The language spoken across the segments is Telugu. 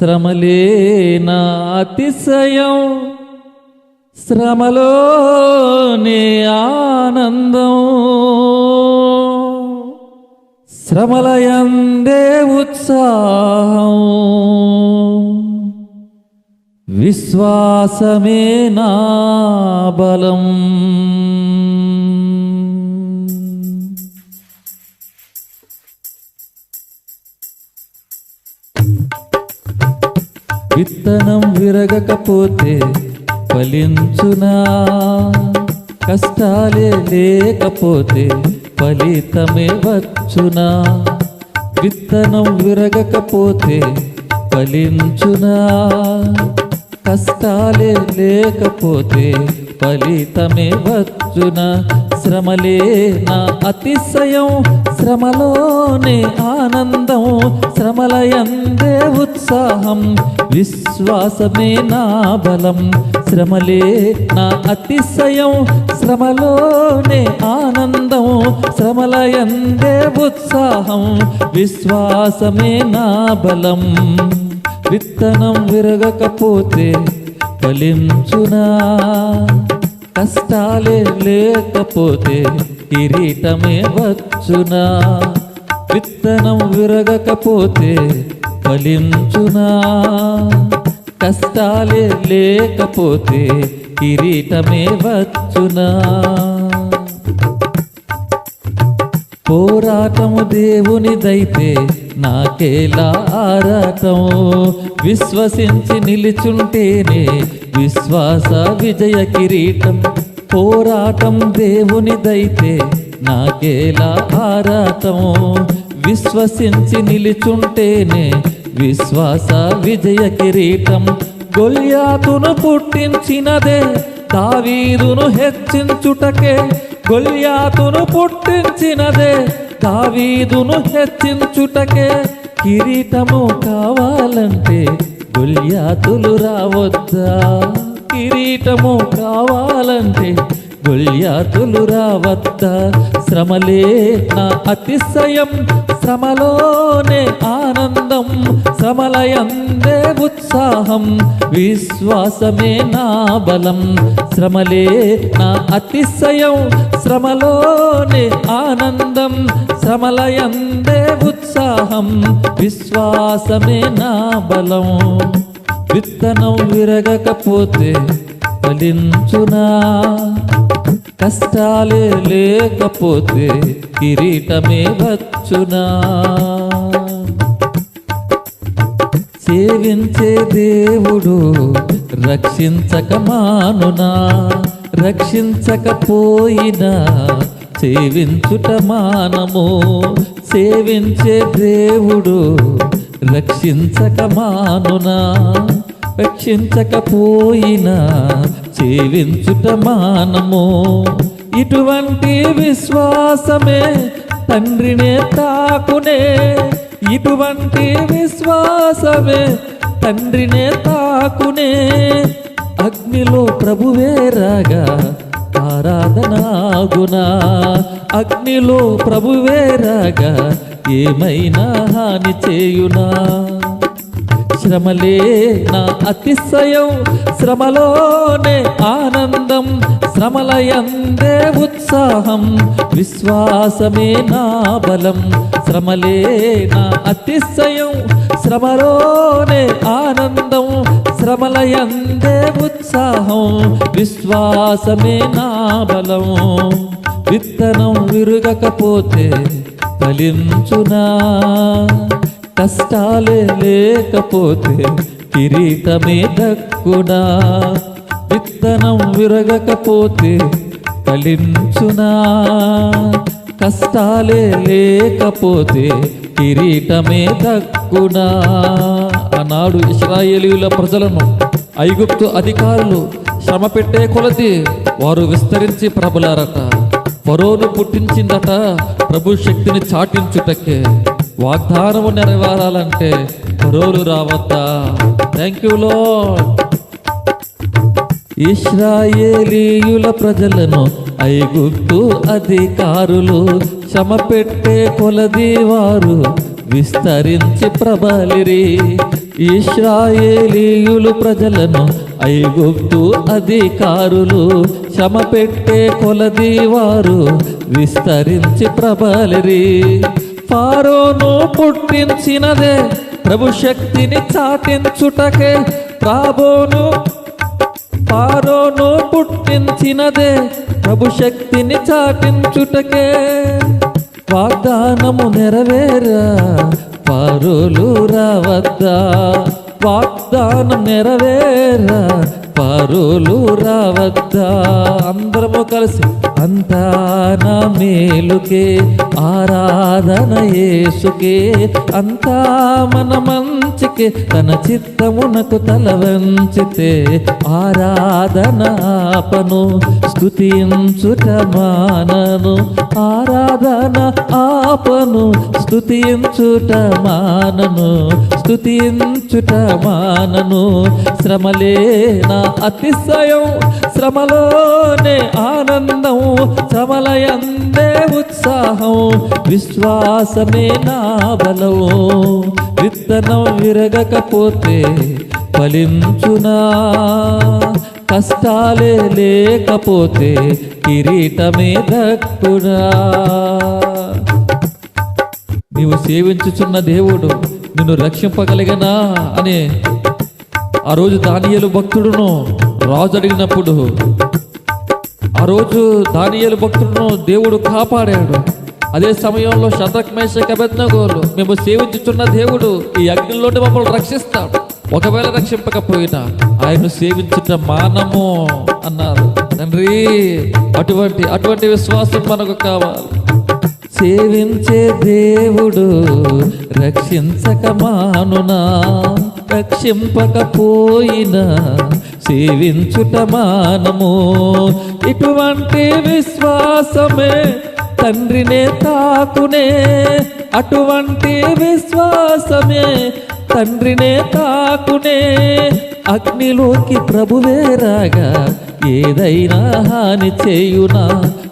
శ్రమలేనా అతిశయం? శ్రమలోనే ఆనందం. శ్రమలయందే ఉత్సాహం. విశ్వాసమే నా బలం? విత్తనం విరగకపోతే ఫలించునా? కష్టాలే లేకపోతే ఫలితమే వచ్చునా? విత్తనం విరగకపోతే ఫలించునా? కష్టాలే లేకపోతే ఫలితమే వచ్చునా? శ్రమలే నా అతిశయం శ్రమలోనే ఆనందం శ్రమలయందే ఉత్సాహం. విశ్వాసమే నా బలం శ్రమలే నా అతిశయం. శ్రమలోనే ఆనందం శ్రమలయందే ఉత్సాహం. విశ్వాసమే నా బలం. విత్తనం విరగకపోతే ఫలించునా? కష్టాలే లేకపోతే కిరీటమే వచ్చునా? విత్తనం విరగకపోతే ఫలించునా? కష్టాలే లేకపోతే కిరీటమే వచ్చునా? పోరాటము దేవునిదైతే నాకేలా ఆరాటం విశ్వసించి నిలుచుంటేనే విశ్వాస విజయ కిరీటం పోరాటం దేవునిదైతే నాకేలా భారతం? విశ్వసించి నిలుచుంటేనే విశ్వాస విజయ కిరీటం. గొల్యాతును పుట్టించినదే దావీదును హెచ్చించుటకే. గొల్యాతును పుట్టించినదే దావీదును హెచ్చించుటకే. కిరీటము కావాలంటే గొల్యాతులు రావద్దా? కిరీటము కావాలంటే గొల్యాతులు రావద్దా శ్రమలే నా అతిశయం శ్రమలోనే ఆనందం. శ్రమలయందే ఉత్సాహం విశ్వాసమే నా బలం. శ్రమలే నా అతిశయం శ్రమలోనే ఆనందం. శ్రమలయందే ఉత్సాహం విశ్వాసమే నా బలం. విత్తనం విరగకపోతే ఫలించునా? కష్టాలే లేకపోతే కిరీటమే వచ్చునా? సేవించే దేవుడు రక్షించక మానునా? రక్షించకపోయినా సేవించుట మానము. సేవించే దేవుడు రక్షించక మానునా? రక్షించకపోయినా జీవించుట మానము. ఇటువంటి విశ్వాసమే తండ్రినే తాకునే. ఇటువంటి విశ్వాసమే తండ్రినే తాకునే. అగ్నిలో ప్రభువే రాగా ఆరాధనాగునా. అగ్నిలో ప్రభువే రాగా ఏమైనా హాని చేయునా. శ్రమలే నా అతిశయం. శ్రమలోనే ఆనందం శ్రమలయందే ఉత్సాహం. విశ్వాసమే నా బలం. శ్రమలే నా అతిశయం. శ్రమలోనే ఆనందం శ్రమలయందే ఉత్సాహం. విశ్వాసమే నా బలం. విత్తనం విరగకపోతే ఫలించునా? కష్టాలే లేకపోతే కిరీటమే దక్కునా విత్తనం విరగకపోతే ఫలించునా. కష్టాలే లేకపోతే కిరీటమే దక్కునా ఆనాడు ఇస్రాయేలీల ప్రజలను ఐగుప్తు అధికారులు శ్రమ పెట్టే కొలది వారు విస్తరించి ప్రబలారట పరోను పుట్టించిందట ప్రభు శక్తిని చాటించుటకే. వాగ్దానము నెరవేరాలంటే ఫరోలు రావద్దా? థ్యాంక్ యూ లో ఇస్రాయేలీయుల ప్రజలను ఐగుప్తు అధికారులు శ్రమ పెట్టే కొలది వారు విస్తరించి ప్రబలిరి. ఇస్రాయేలీయులు ప్రజలను ఐగుప్తు అధికారులు శ్రమ పెట్టే కొలది వారు విస్తరించి ప్రబలిరి. ఫారోను పుట్టించినదే ప్రభు శక్తిని చాటించుటకే. రాబోను పారోను పుట్టించినదే ప్రభు శక్తిని చాటించుటకే. వాగ్దానము నెరవేరా పారోలు రావద్దా? వాగ్దానం నెరవేరా పరులు రావద్దా. అందరము కలిసి అంతా నా మేలుకే ఆరాధన యేసుకే. అంతా మన మంచికే తన చిత్తమునకు తల వంచితే ఆరాధన ఆపను. స్తుతించుట మానను ఆరాధన ఆపను. స్తుతించుట మానను స్తుతించుట మానను. శ్రమలే నా అతిశయం శ్రమలోనే ఆనందం శ్రమలయందే ఉత్సాహం. విశ్వాసమే నా బలం విత్తనం విరగకపోతే ఫలించునా. కష్టాలే లేకపోతే కిరీటమే దక్కుడా. నీవు సేవించుచున్న దేవుడు నిన్ను రక్షింపగలిగనా అనే ఆ రోజు దానియలు భక్తుడును రాజు అడిగినప్పుడు ఆ రోజు దానియలు భక్తుడును దేవుడు కాపాడాడు. అదే సమయంలో శతక్ మేషక్ అభ్యర్థగోలు మేము సేవించుచున్న దేవుడు ఈ అగ్నిలోని మమ్మల్ని రక్షిస్తాడు. ఒకవేళ రక్షింపకపోయినా ఆయన సేవించుట మానము అన్నారు. తండ్రి అటువంటి అటువంటి విశ్వాసం మనకు కావాలి. సేవించే దేవుడు రక్షించక మానునా రక్షింపకపోయినా సేవించుట మానము. ఇటువంటి విశ్వాసమే తండ్రినే తాకునే అటువంటి విశ్వాసమే తండ్రినే తాకునే అగ్నిలోకి ప్రభువే రాగా ఏదైనా హాని చేయునా?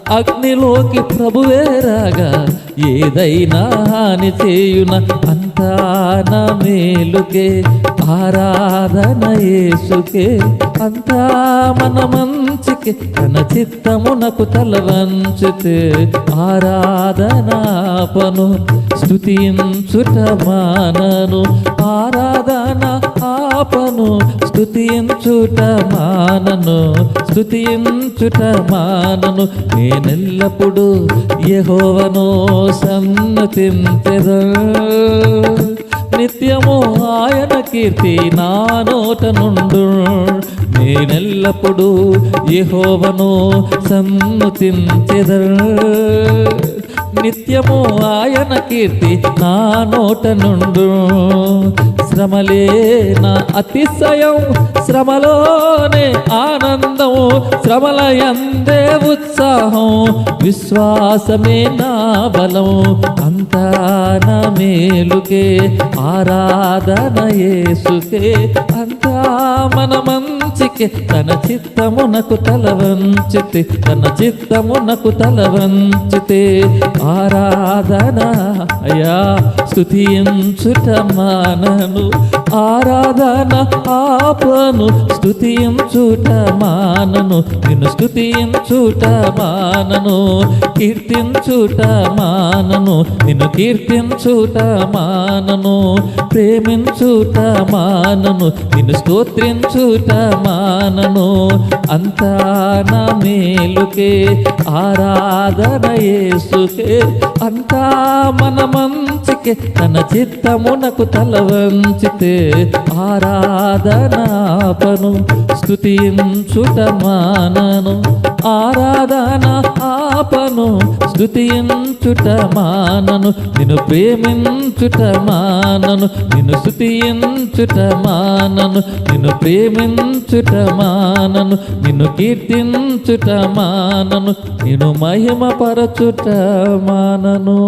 అగ్నిలోకి ప్రభువే రాగా ఏదైనా హాని చేయున అంతా నా మేలుకే ఆరాధన యేసుకే. అంతా మన మంచికే తన చిత్తమునకు తల వంచితే ఆరాధనాపను స్థుతించుట మానను. ఆరాధన ఆపను స్థుతించుట మానను స్థుతించుట మానను. నేనెల్లప్పుడు యహోవను సన్నతించెద. నిత్యము ఆయన కీర్తి నా నోట నుండు. నేనెల్లప్పుడు యహోవను సన్నుతించెద. నిత్యము ఆయన కీర్తి నా నోట నుండు. శ్రమలే నా అతిశయం. శ్రమలోనే ఆనందం. శ్రమల ఎందే ఉత్సాహం. విశ్వాసమే నా బలం. అంతా నా మేలుకే ఆరాధన యేసుకే. అంతా మన మంచికే తన చిత్తమునకు తల వంచితే తన చిత్తమునకు తల వంచితే ఆరాధన అయ్యా స్తుతించుట మానను ఆరాధన ఆపను స్తుతించుట మానను నిన్ను స్తుతించుట మానను కీర్తించుట మానను నిన్ను కీర్తించుట మానను ప్రేమించుట మానను నిన్ను స్తోత్రించుట మానను అంతా నా మేలుకే ఆరాధన యేసుకే. అంతా మన మంచికే తన చిత్తమునకు తల వంచితే ఆరాధనాపను స్థుతించుట మానను. ఆరాధన ఆపను స్థుతించుట మానను నిన్ను ప్రేమించుట మానను నిన్ను స్థుతించుట మానను నిన్ను ప్రేమించుట మానను నిన్ను కీర్తించుట మానను నిన్ను మహిమపరచుట మానను.